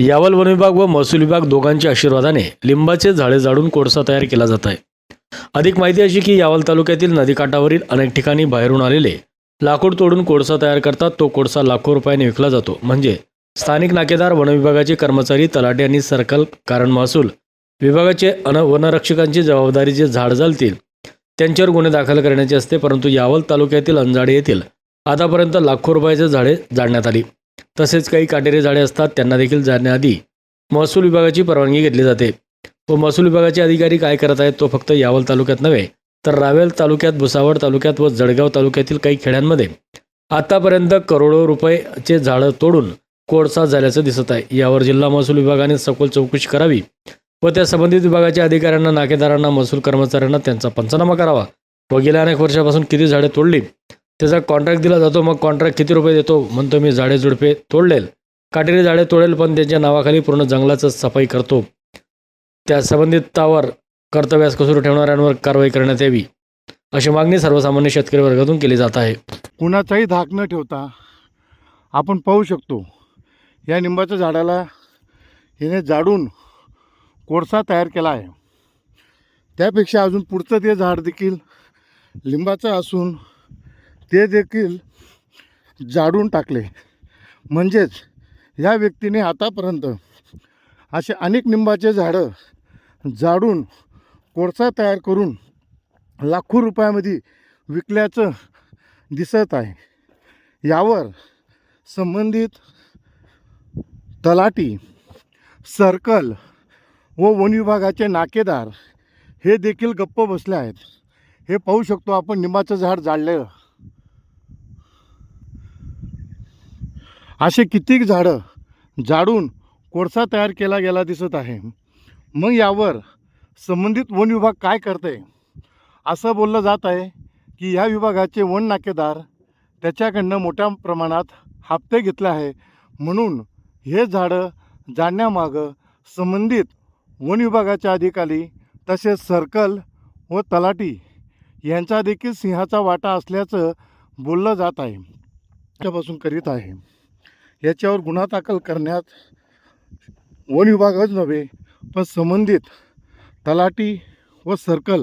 Yawal one विभाग व महसूल विभाग दोघांच्या आशीर्वादाने लिंबाचे झाडे जाडून कोळसा तयार केला जात आहे. अधिक माहिती अशी की यावल तालुक्यातील नदीकाठावरील अनेक ठिकाणी बाहेरून आलेले लाकूड तोडून कोळसा तयार करतात. तो कोळसा लाखो रुपयाने विकला जातो. म्हणजे स्थानिक नाकेदार वनविभागाचे कर्मचारी तलाठी आणि सर्कल कारण महसूल विभागाचे अन वनरक्षकांची जबाबदारी जे झाड जालतील त्यांच्यावर गुन्हे दाखल करण्याचे असते. परंतु यावल तालुक्यातील अंजाडे येथील आतापर्यंत लाखो रुपयाचे झाडे जाळण्यात आली. तसेच काही काटेरी झाडे असतात त्यांना देखील जाण्याआधी महसूल विभागाची परवानगी घेतली जाते. व महसूल विभागाचे अधिकारी काय करत आहेत तो फक्त यावल तालुक्यात नव्हे तर रावेल तालुक्यात भुसावळ तालुक्यात व जळगाव तालुक्यातील काही खेड्यांमध्ये आतापर्यंत करोडो रुपयाचे झाडं तोडून कोळसा झाल्याचं दिसत आहे. यावर जिल्हा महसूल विभागाने सखोल चौकशी करावी व त्या संबंधित विभागाच्या अधिकाऱ्यांना नाकेदारांना महसूल कर्मचाऱ्यांना त्यांचा पंचनामा करावा. व गेल्या अनेक वर्षापासून किती झाडे तोडली? त्याचा कॉन्ट्रॅक्ट दिला जातो मग कॉन्ट्रॅक्ट किती रुपये देतो म्हणतो मी झाडे झुडपे तोडलेल. काटेरी झाडे तोडेल पण त्यांच्या नावाखाली पूर्ण जंगलाचं सफाई करतो. त्या संबंधितावर कर्तव्यास कसूर ठेवणाऱ्यांवर कारवाई करण्यात यावी अशी मागणी सर्वसामान्य शेतकरी वर्गातून केली जात आहे. कुणाचाही धाक न ठेवता आपण पाहू शकतो या निंबाच्या झाडाला हिने जाडून कोळसा तयार केला आहे. त्यापेक्षा अजून पुढचं ते झाड देखील लिंबाचं असून ते देखील जाडून टाकले. म्हणजेच या व्यक्तीने आतापर्यंत असे अनेक निंबाचे झाडं जाडून कोळसा तयार करून लाखो रुपयामध्ये विकल्याचं दिसत आहे. यावर संबंधित तलाटी सर्कल व वन विभागाचे नाकेदार हे देखील गप्प बसले आहेत. हे पाहू शकतो आपण निंबाचं झाड जाळलेलं असे कित्येक झाडं जाडून कोळसा तयार केला गेला दिसत आहे. मग यावर संबंधित वन विभाग काय करते असं बोललं जात आहे की या विभागाचे वन नाकेदार त्याच्याकडनं मोठ्या प्रमाणात हप्ते घेतले आहे. म्हणून हे झाडं जाणण्यामागं संबंधित वन विभागाच्या अधिकारी तसेच सर्कल व तलाटी यांचा देखील सिंहाचा वाटा असल्याचं बोललं जात आहे. त्यापासून करीत आहे. याच्यावर गुन्हा दाखल करण्यात वन विभागच नव्हे पण संबंधित तलाटी व सर्कल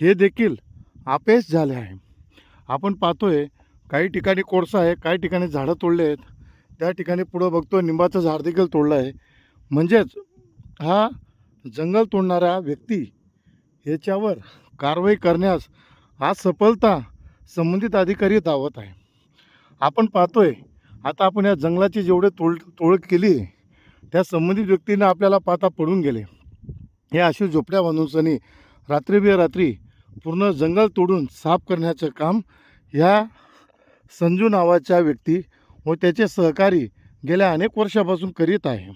हे देखील अपेस झाले आहे. आपण पाहतोय काही ठिकाणी कोळसा आहे काही ठिकाणी झाडं तोडले आहेत. त्या ठिकाणी पुढं बघतो निंबाचं झाड देखील तोडलं आहे. म्हणजेच हा जंगल तोडणाऱ्या व्यक्ती याच्यावर कारवाई करण्यास आज सफलता संबंधित अधिकारी धावत आहे. आपण पाहतोय आता आपण या जंगलाची जेवढे तोड तोड केली त्या संबंधित व्यक्तीने आपल्याला पाता पडून गेले. हे अशी झोपड्या बांधूनसनी रात्री रात्री पूर्ण जंगल तोडून साफ करण्याचं काम ह्या संजू नावाच्या व्यक्ती व त्याचे सहकारी गेल्या अनेक वर्षापासून करीत आहे.